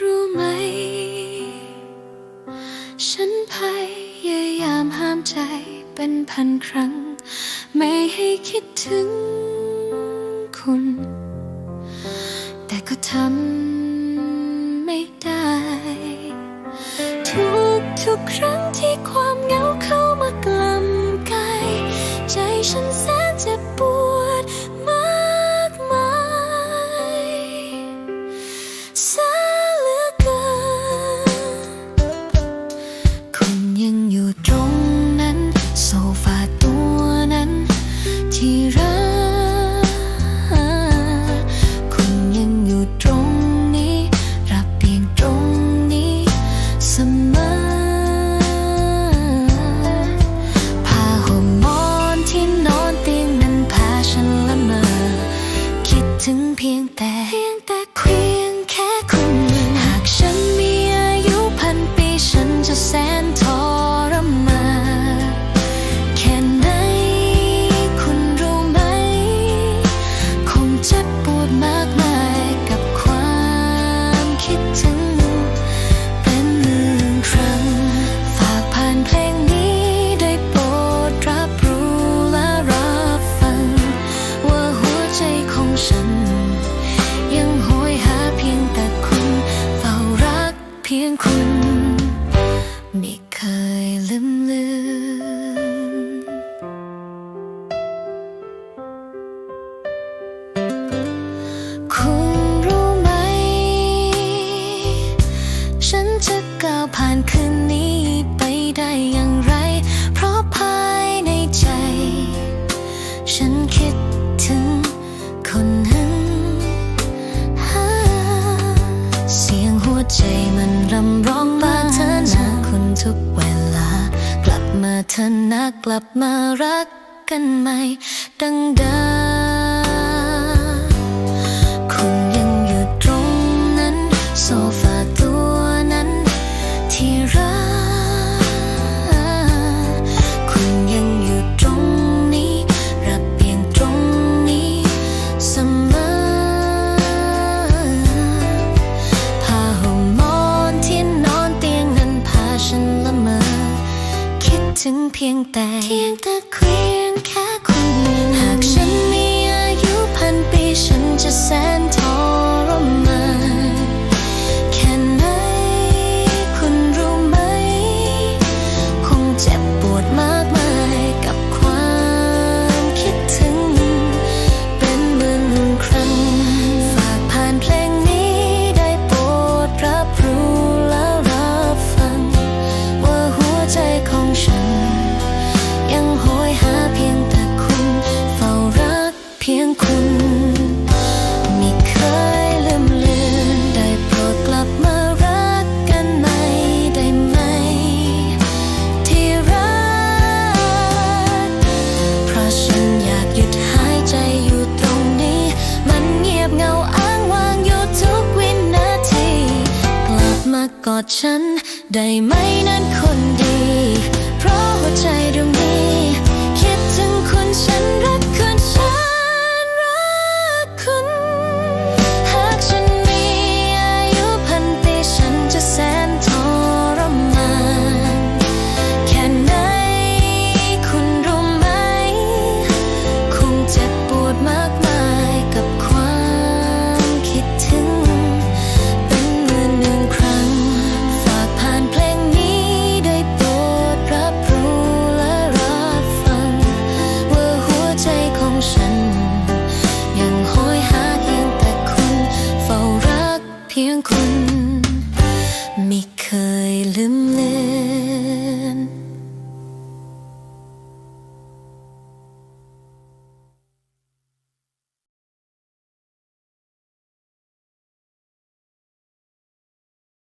รู้ไหม ฉันพยายามห้ามใจเป็นพันครั้ง ไม่ให้คิดถึงคุณ แต่ก็ทำไม่ได้ ทุกทุกครั้งที่ความเหงาเข้ามากล่ำกาย ใจฉัน คิดถึงคนนั้นเสียงหัวใจมันรำร้องว่าเนะคุทุกเวลา กลับมาเธอนะกลับมารักกันใหม่ดังเดิม Em ากอดฉัน ได้ไหมนั้นคนดี เพราะหัวใจดวงนี้ คิดถึงคุณฉัน พียงคุณ ไม่เคยลืมเลือน